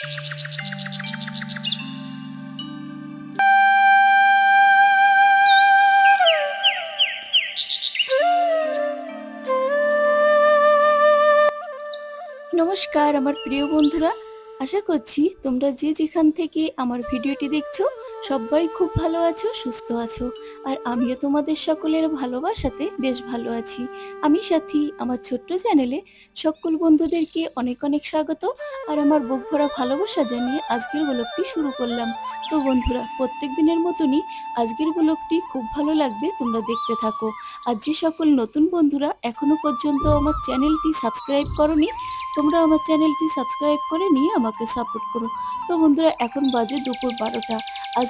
নমস্কার আমার প্রিয় বন্ধুরা। আশা করছি তোমরা যে যেখান থেকে আমার ভিডিওটি দেখছ সবাই খুব ভালো আছো, সুস্থ আছো, আর আমিও তোমাদের সকলের ভালোবাসাতে বেশ ভালো আছি। আমি সাথী, আমার ছোট্ট চ্যানেলে সকল বন্ধুদেরকে অনেক অনেক স্বাগত, আর আমার বুক ভরা ভালোবাসা জানিয়ে আজকের ব্লগটি শুরু করলাম। তো বন্ধুরা, প্রত্যেক দিনের মতনই আজকের ব্লগটি খুব ভালো লাগবে, তোমরা দেখতে থাকো। আর যে সকল নতুন বন্ধুরা এখনও পর্যন্ত আমার চ্যানেলটি সাবস্ক্রাইব করনি, তোমরা আমার চ্যানেলটি সাবস্ক্রাইব করে নিয়ে আমাকে সাপোর্ট করো। তো বন্ধুরা, এখন বাজে দুপুর বারোটা।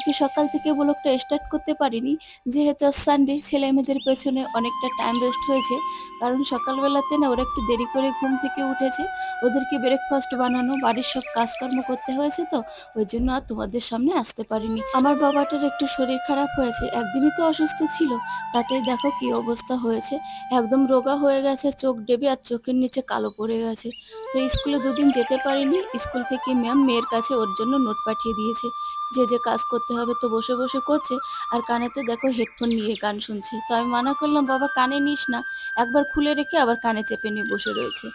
আজকে সকাল থেকে ব্লগটা স্টার্ট করতে পারিনি। যেহেতু সানডে ছেলে মেয়েদের পেছনে অনেকটা টাইম ওয়েস্ট হয়েছে। কারণ সকালবেলাতে না ওরা একটু দেরি করে ঘুম থেকে উঠেছে। ওদেরকে ব্রেকফাস্ট বানানো, বাড়ির সব কাজকর্ম করতে হয়েছে তো, ওই জন্য আর তোমাদের সামনে আসতে পারিনি। আমার বাবাটার একটু শরীর খারাপ হয়েছে, একদিনই তো অসুস্থ ছিল। তাতেই দেখো কি অবস্থা হয়েছে। একদম রোগা হয়ে গেছে, চোখ ডেবে আর চোখের নিচে কালো পড়ে গেছে। তো স্কুলে দুদিন যেতে পারিনি। স্কুল থেকে ম্যাম মেয়ের কাছে ওর জন্য নোট পাঠিয়ে দিয়েছে। যে যে কাজ করতে হবে তো বসে বসে করছে। আর কানেতে দেখো হেডফোন নিয়ে গান শুনছে। তো আমি মানা করলাম, বাবা কানে নিস না। একবার খুলে রেখে আবার কানে চেপে নিয়ে বসে রয়েছে।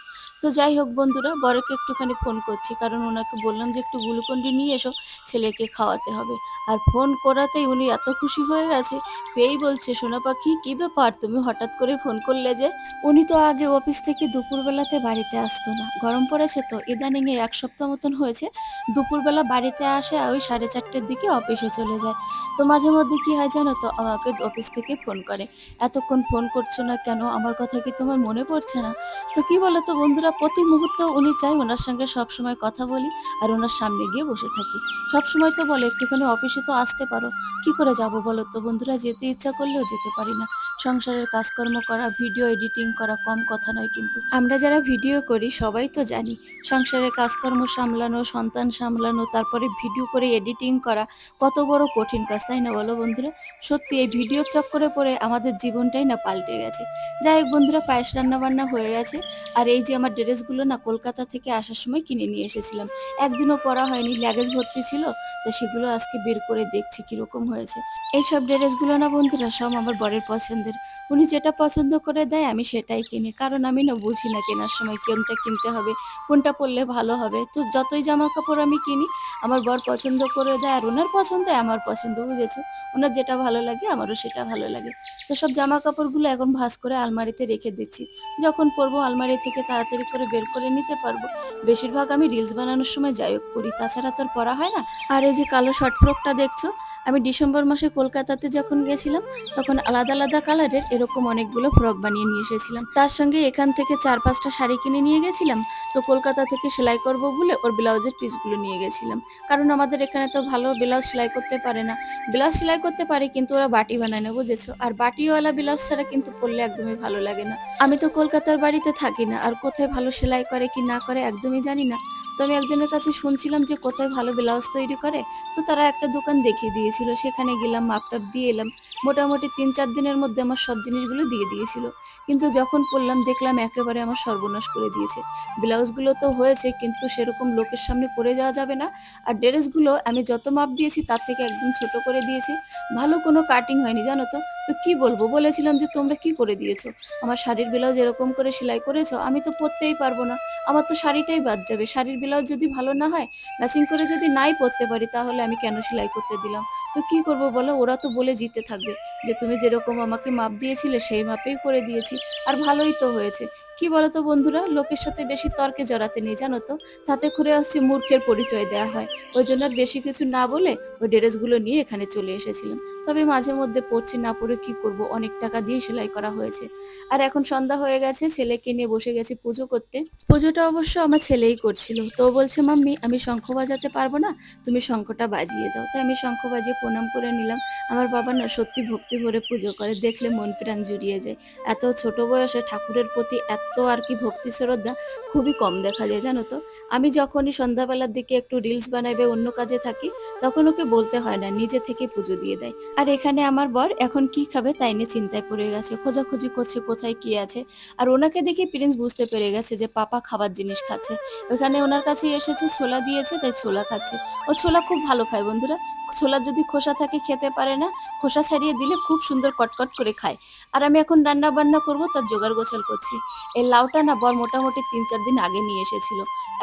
তো যাই হোক বন্ধুরা, বরকে একটুখানি ফোন করছি। কারণ ওনাকে বললাম যে একটু গ্লুকন্ডি নিয়ে এসো, ছেলেকে খাওয়াতে হবে। আর ফোন করাতেই উনি এত খুশি হয়ে গেছে, পেয়েই বলছে সোনা পাখি, কি ব্যাপার? তুমি হঠাৎ করে ফোন করলে যে উনি তো আগে অফিস থেকে দুপুরবেলাতে বাড়িতে আসতো না। গরম পড়েছে তো ইদানিং এক সপ্তাহ মতন হয়েছে, দুপুরবেলা বাড়িতে আসে ওই সাড়ে চারটের দিকে অফিসে চলে যায়। তো মাঝে মধ্যে কি হয় জানো তো, আমাকে অফিস থেকে ফোন করে। এতক্ষণ ফোন করছ না কেন? আমার কথা কি তোমার মনে পড়ছে না? তো কি বলো তো বন্ধুরা প্রতি মুহূর্তে উনি চাই ওনার সঙ্গে সব সময় কথা বলি আর ওনার সামনে গিয়ে বসে থাকি। সব সময় তো বলে, একটুখানি অফিসে তো আসতে পারো। কি করে যাব বলো তো বন্ধুরা? যেতে ইচ্ছা করলেও যেতে পারি না। সংসারের কাজকর্ম করা ভিডিও এডিটিং করা কম কথা নয় কিন্তু আমরা যারা ভিডিও করি সবাই তো জানি সংসারের কাজকর্ম সামলানো, সন্তান সামলানো, তারপরে ভিডিও করে এডিটিং করা কত বড় কঠিন কাজ, তাই না বলো বন্ধুরা? সত্যি এই ভিডিও চক্করে পড়ে আমাদের জীবনটাই না পাল্টে গেছে। যাই হোক বন্ধুরা, পায়েস রান্না বান্না হয়ে গেছে। আর এই যে আমার ড্রেসগুলো না কলকাতা থেকে আসার সময় কিনে নিয়ে এসেছিলাম। একদিনও পরা হয়নি ল্যাগেজ ভর্তি ছিল, তো সেগুলো আজকে বের করে দেখছি কীরকম হয়েছে। এইসব ড্রেসগুলো না বন্ধুরা, সব আমার বরের পছন্দের উনি যেটা পছন্দ করে দেয়, আমি সেটাই কিনি। কারণ আমি না বুঝি না কেনার সময় কোনটা কিনতে হবে, কোনটা পরলে ভালো হবে। তো যতই জামা কাপড় আমি কিনি, আমার বর পছন্দ করে দেয় আর ওনার পছন্দ আমার পছন্দ, বুঝেছ? ওনার যেটা ভালো লাগে, আমারও সেটা ভালো লাগে। তো সব জামা কাপড়গুলো এখন ভাঁজ করে আলমারিতে রেখে দিচ্ছি। যখন পরবো আলমারি থেকে তাড়াতাড়ি করে বের করে নিতে পারব। বেশিরভাগ আমি রিলস বানানোর সময় যাই হোক করি, তাছাড়া তো আর পরা হয় না। আর এই যে কালো শর্ট ফ্রকটা দেখছ আমি ডিসেম্বর মাসে কলকাতাতে যখন গেছিলাম, তখন আলাদা আলাদা কালারের এরকম অনেকগুলো ফ্রক বানিয়ে নিয়ে এসেছিলাম। তার সঙ্গে এখান থেকে চার পাঁচটা শাড়ি কিনে নিয়ে গেছিলাম, তো কলকাতা থেকে সেলাই করব বলে ওর ব্লাউজের পিসগুলো নিয়ে গেছিলাম। কারণ আমাদের এখানে তো ভালো ব্লাউজ সেলাই করতে পারে না। ব্লাউজ সেলাই করতে পারে কিন্তু ওরা বাটি বানায় না, বুঝেছ? আর বাটিওয়ালা ব্লাউজ ছাড়া কিন্তু পরলে একদমই ভালো লাগে না। আমি তো কলকাতার বাড়িতে থাকি না, আর কোথায় ভালো সেলাই করে কি না করে একদমই জানি না। তো আমি একজনের কাছে শুনছিলাম যে কোথায় ভালো ব্লাউজ তৈরি করে, তো তারা একটা দোকান দেখিয়ে দিয়েছিল। সেখানে গেলাম, মাপটাপ দিয়ে এলাম। মোটামুটি তিন চার দিনের মধ্যে আমার সব জিনিসগুলো দিয়ে দিয়েছিল। কিন্তু যখন পড়লাম, দেখলাম একেবারে আমার সর্বনাশ করে দিয়েছে। ব্লাউজগুলো তো হয়েছে, কিন্তু সেরকম লোকের সামনে পরে যাওয়া যাবে না। আর ড্রেসগুলো আমি যত মাপ দিয়েছি, তার থেকে একদম ছোট করে দিয়েছি। ভালো কোনো কাটিং হয়নি, জানো তো? তো কি বলব? বলেছিলাম যে, তোমরা কি করে দিয়েছ? আমার শাড়ির ব্লাউজ এরকম করে সেলাই করেছ? আমি তো পরতেই পারব না। আমার তো শাড়িটাই বাদ যাবে। শাড়ির ব্লাউজ যদি ভালো না হয় ম্যাচিং করে যদি নাই পরতে পারি, তাহলে আমি কেন সেলাই করতে দিলাম? তো কি করব বলো? ওরা তো বলে জিতে থাকবে। যে তুমি যেরকম আমাকে মাপ দিয়েছিলে, সেই মাপেই করে দিয়েছি। আর ভালোই তো হয়েছে। কি বলো তো বন্ধুরা? লোকের সাথে বেশি তর্কে জড়াতে নেই, জানো তো? তাতে করে আসছে মূর্খের পরিচয় দেওয়া হয়। ওই জন্য আর বেশি কিছু না বলে ওই ড্রেসগুলো নিয়ে এখানে চলে এসেছিলাম। তবে মাঝে মধ্যে পড়ছি না পড়ে কি করব? অনেক টাকা দিয়ে সেলাই করা হয়েছে। আর এখন সন্ধ্যা হয়ে গেছে, ছেলেকে নিয়ে বসে গেছি পুজো করতে। পুজোটা অবশ্য আমার ছেলেই করছিল। তো বলছে, মাম্মি, আমি শঙ্খ বাজাতে পারব না? তুমি শঙ্খটা বাজিয়ে দাও। তাই আমি শঙ্খ বাজিয়ে প্রণাম করে নিলাম। আমার বাবা না সত্যি ভক্তি ভরে পুজো করে, দেখলে মন প্রাণ জুড়িয়ে যায়। এত ছোট বয়সে ঠাকুরের প্রতি এত আর কি ভক্তি শ্রদ্ধা খুবই কম দেখা যায়, জানো তো? আমি যখনই সন্ধ্যাবেলার দিকে একটু রিলস বানাইবে অন্য কাজে থাকি, তখন ওকে বলতে হয় না, নিজে থেকে পুজো দিয়ে দেয়। আর এখানে আমার বর এখন কি খাবে তাই নিয়ে চিন্তায় পড়ে গেছে, খোঁজাখুঁজি করছে কোথায় কি আছে। আর ওনাকে দেখে প্রিন্স বুঝতে পেরে গেছে যে পাপা খাবার জিনিস খাচ্ছে। ওখানে ওনার কাছে এসেছে, ছোলা দিয়েছে, তাই ছোলা খাচ্ছে। ও ছোলা খুব ভালো খায় বন্ধুরা। ছোলার যদি খোসা থাকে খেতে পারে না, খোসা ছাড়িয়ে দিলে খুব সুন্দর কটকট করে খায়। আর আমি এখন রান্না বান্না করব, তার জোগাড় গোছাল করছি। এই লাউটা না বর মোটামুটি তিন চার দিন আগে নিয়ে এসেছিল।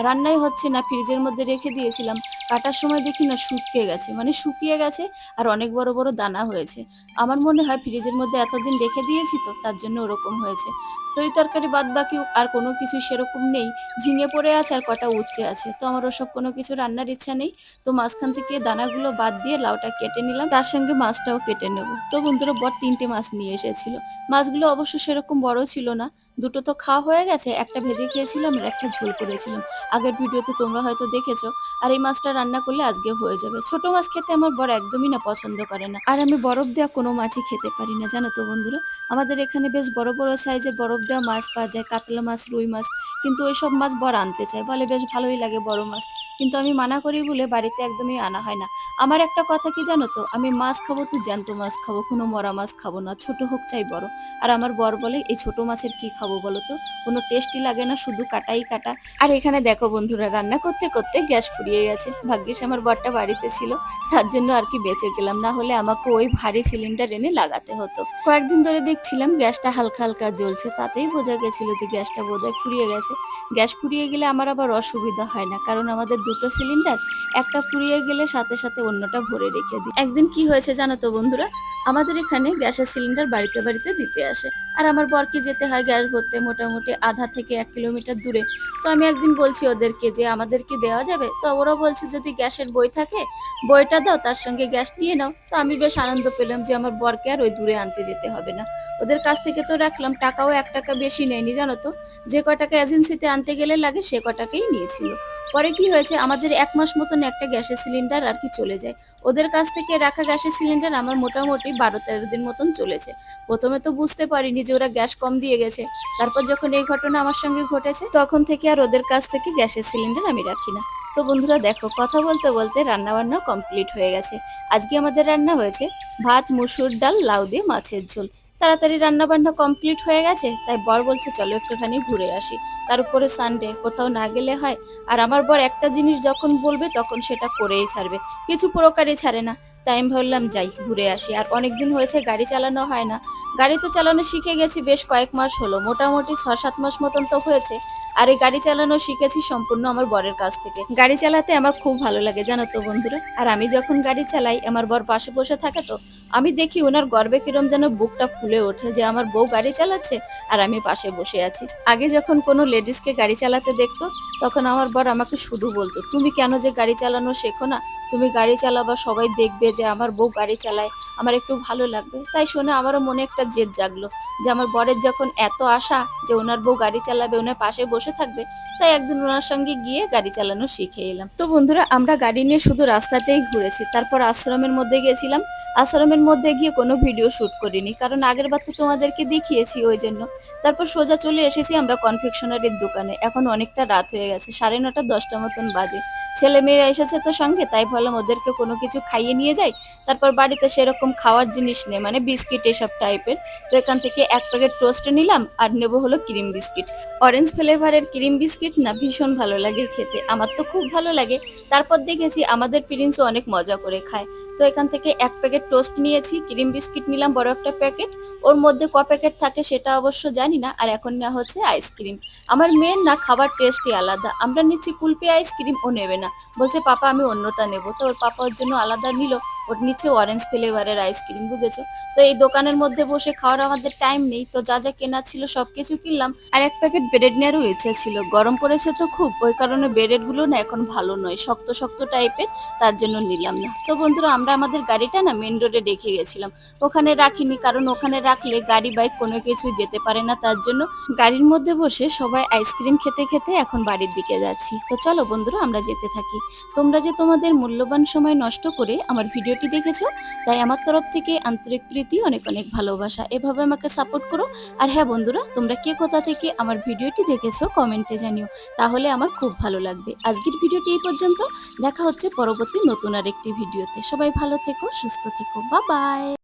রান্নাই হচ্ছে না, ফ্রিজের মধ্যে রেখে দিয়েছিলাম। কাটার সময় দেখি না শুকিয়ে গেছে মানে শুকিয়ে গেছে আর অনেক বড় বড় দানা হয়েছে। আমার মনে হয় ফ্রিজের মধ্যে এতদিন রেখে দিয়েছি তো, তার জন্য ওরকম হয়েছে। তো তরকারি বাদ বাকি আর কোনো কিছু সেরকম নেই, ঝিঙে পড়ে আছে আর কটা উচ্ছে আছে। তো আমার ওসব কোনো কিছু রান্নার ইচ্ছা নেই, তো মাঝখান থেকে দানাগুলো বাদ দিয়ে লাউটা কেটে নিলাম, তার সঙ্গে মাছটাও কেটে নেব। তো বন্ধুরা বর তিনটে মাছ নিয়ে এসেছিল। মাছগুলো অবশ্য সেরকম বড় ছিল না দুটো তো খাওয়া হয়ে গেছে, একটা ভেজে খেয়েছিলাম আর একটা ঝোল করেছিলাম। আগের ভিডিওতে তোমরা হয়তো দেখেছ, আর এই মাছটা রান্না করলে আজকে হয়ে যাবে। ছোট মাছ খেতে আমার বর একদমই না পছন্দ করে না। আর আমি বরফ দেওয়া কোনো মাছই খেতে পারি না, জানো তো বন্ধুরা। আমাদের এখানে বেশ বড় বড় সাইজের বরফ দেওয়া মাছ পাওয়া যায়, কাতলা মাছ, রুই মাছ। কিন্তু ওই সব মাছ বড় আনতে চায়, বলে বেশ ভালোই লাগে বড় মাছ। কিন্তু আমি মানা করি বলে বাড়িতে একদমই আনা হয় না। আমার একটা কথা কি জানো তো, আমি মাছ খাব তো জ্যান্ত মাছ খাব, কোনো মরা মাছ খাব না, ছোট হোক চাই বড়। আর আমার বর বলে, এই ছোট মাছের কি খাব বলো তো কোনো টেস্টই লাগে না শুধু কাটাই কাটা। আর এখানে দেখো বন্ধুরা রান্না করতে করতে গ্যাস ফুরিয়ে গেছে। ভাগ্যিস আমার বরটা বাড়িতে ছিল তার জন্য আর কি বেঁচে গেলাম। না হলে আমাকে ওই ভারী সিলিন্ডার এনে লাগাতে হতো। কয়েকদিন ধরে দেখছিলাম গ্যাসটা হালকা হালকা জ্বলছে তাতেই বোঝা গেছিল যে গ্যাসটা বোধহয় ফুরিয়ে গেছে। গ্যাস ফুরিয়ে গেলে আমার আবার অসুবিধা হয় না কারণ আমাদের দুটো সিলিন্ডার একটা ফুরিয়ে গেলে সাথে সাথে অন্যটা ভরে রেখে দিই। একদিন কি হয়েছে জানো তো বন্ধুরা? আমাদের এখানে গ্যাসের সিলিন্ডার বাড়িতে বাড়িতে দিতে আসে। আর আমার বরকে যেতে হয় গ্যাস ভরতে মোটামুটি আধা থেকে এক কিলোমিটার দূরে। তো আমি একদিন বলছি ওদেরকে যে আমাদেরকে দেওয়া যাবে? তো ওরা বলছে, যদি গ্যাসের বই থাকে, বইটা দাও, তার সঙ্গে গ্যাস নিয়ে নাও। তো আমি বেশ আনন্দ পেলাম যে, আমার বরকে আর ওই দূরে আনতে যেতে হবে না। ওদের কাছ থেকে তো রাখলাম, টাকাও এক টাকা বেশি নেয়নি, জানো তো? যে ক টাকা এজেন্সিতে আনতে গেলে লাগে, সে কটাকেই টাকাই নিয়েছিল। পরে কি হয়েছে? আমাদের এক মাস মতন একটা গ্যাসের সিলিন্ডার আর কি চলে যায়। ওদের কাছ থেকে রাখা গ্যাসের সিলিন্ডার আমার মোটামুটি বারো তেরো দিন মতন চলেছে। প্রথমে তো বুঝতে পারিনি যে ওরা গ্যাস কম দিয়ে গেছে। তারপর যখন এই ঘটনা আমার সঙ্গে ঘটেছে, তখন থেকে আর ওদের কাছ থেকে গ্যাসের সিলিন্ডার আমি রাখি না। তো বন্ধুরা দেখো, কথা বলতে বলতে রান্না বান্না কমপ্লিট হয়ে গেছে। আজকে আমাদের রান্না হয়েছে ভাত, মুসুর ডাল, লাউ দিয়ে মাছের ঝোল। তাড়াতাড়ি রান্নাবান্না কমপ্লিট হয়ে গেছে, তাই বর বলছে, চলো একটুখানি ঘুরে আসি। তার উপরে সানডে কোথাও না গেলে হয়। আর আমার বর একটা জিনিস যখন বলবে, তখন সেটা করেই ছাড়বে। কিছু প্রকারই ছাড়ে না। তাই আমি ভাবলাম, যাই, ঘুরে আসি। আর অনেকদিন হয়েছে গাড়ি চালানো হয় না। গাড়ি তো চালানো শিখে গেছি বেশ কয়েক মাস হলো। মোটামুটি ছ সাত মাস মতন তো হয়েছে। আর এই গাড়ি চালানো শিখেছি সম্পূর্ণ আমার বরের কাছ থেকে। গাড়ি চালাতে আমার খুব ভালো লাগে, জানো তো বন্ধুরা। আর আমি যখন গাড়ি চালাই, আমার বর পাশে বসে থাকে তো, আমি দেখি ওনার গর্বে কিরম যেন বুকটা ফুলে ওঠে যে আমার বউ গাড়ি চালাচ্ছে আর আমি পাশে বসে আছি। আগে যখন কোনো লেডিসকে গাড়ি চালাতে দেখতো, তখন আমার বর আমাকে শুধু বলতো, তুমি কেন যে গাড়ি চালানো শেখো না? তুমি গাড়ি চালাবা, সবাই দেখবে যে আমার বউ গাড়ি চালায়, আমার একটু ভালো লাগবে। তাই শুনে আমারও মনে একটা জেদ জাগলো যে আমার বরের যখন এত আশা যে ওনার বউ গাড়ি চালাবে ওনার পাশে বসে থাকবে। তাই একদিন ওনার সঙ্গে গিয়ে গাড়ি চালানো শিখে এলাম। তো বন্ধুরা, আমরা গাড়ি নিয়ে শুধু রাস্তাতেই ঘুরেছি। তারপর আশ্রমের মধ্যে গেছিলাম। আশ্রমের মধ্যে গিয়ে কোনো ভিডিও শুট করিনি। কারণ আগের বার তো তোমাদেরকে দেখিয়েছি ওই জন্য। তারপর সোজা চলে এসেছি আমরা কনফেকশনারির দোকানে। এখন অনেকটা রাত হয়ে গেছে, সাড়ে নটা, দশটা মতন বাজে। ছেলে মেয়েরা এসেছে তো সঙ্গে, তাই ভাবলাম ওদেরকে কোনো কিছু খাইয়ে নিয়ে যাই। তারপর বাড়িতে সেরকম খাওয়ার জিনিস নেই মানে বিস্কিট এসব টাইপের তো এখান থেকে এক প্যাকেট টোস্ট নিলাম আর নেব হলো ক্রিম বিস্কিট। অরেঞ্জ ফ্লেভারের ক্রিম বিস্কিট না ভীষণ ভালো লাগে খেতে। আমার তো খুব ভালো লাগে। তারপর দেখেছি আমাদের প্রিন্সও অনেক মজা করে খায়। তো এখান থেকে এক প্যাকেট টোস্ট নিয়েছি, ক্রিম বিস্কিট নিলাম, বড় একটা প্যাকেট। ওর মধ্যে ক প্যাকেট থাকে সেটা অবশ্য জানি না, আর এখন নেওয়া হচ্ছে আইসক্রিম আমার মেয়ের না খাবার টেস্টই আলাদা। আমরা নিচ্ছি কুলপি আইসক্রিম ও নেবে না। বলছে, পাপা, আমি অন্যটা নেব। তো ওর পাপা ওর জন্য আলাদা নিল। ওর নিচে অরেঞ্জ ফ্লেভারের আইসক্রিম বুঝেছ? তো এই দোকানের মধ্যে বসে খাওয়ার আমাদের টাইম নেই। তো যা যা কেনা ছিল, সবকিছু কিনলাম। আর এক প্যাকেট ব্রেড নেওয়ারও ইচ্ছে ছিল। গরম পড়েছে তো খুব। ওই কারণে ব্রেডগুলো না এখন ভালো নয়। শক্ত শক্ত টাইপের তার জন্য নিলাম না। তো বন্ধুরা, আমরা আমাদের গাড়িটা না মেন রোডে ডেকে গেছিলাম। ওখানে রাখিনি, কারণ ওখানে রাখলে গাড়ি, বাইক কোনো কিছু যেতে পারে না তার জন্য। গাড়ির মধ্যে বসে সবাই আইসক্রিম খেতে খেতে এখন বাড়ির দিকে যাচ্ছি। তো চলো বন্ধুরা, আমরা যেতে থাকি। তোমরা যে তোমাদের মূল্যবান সময় নষ্ট করে আমার ভিডিওটি দেখেছ, তাই আমার তরফ থেকে আন্তরিক প্রীতি, অনেক অনেক ভালোবাসা। এভাবে আমাকে সাপোর্ট করো। আর হ্যাঁ বন্ধুরা, তোমরা কে কোথা থেকে আমার ভিডিওটি দেখেছ কমেন্টে জানিও। তাহলে আমার খুব ভালো লাগবে। আজকের ভিডিওটি এই পর্যন্ত। দেখা হচ্ছে পরবর্তী নতুন আর একটি ভিডিওতে। সবাই ভালো থেকো, সুস্থ থেকো। বা বাই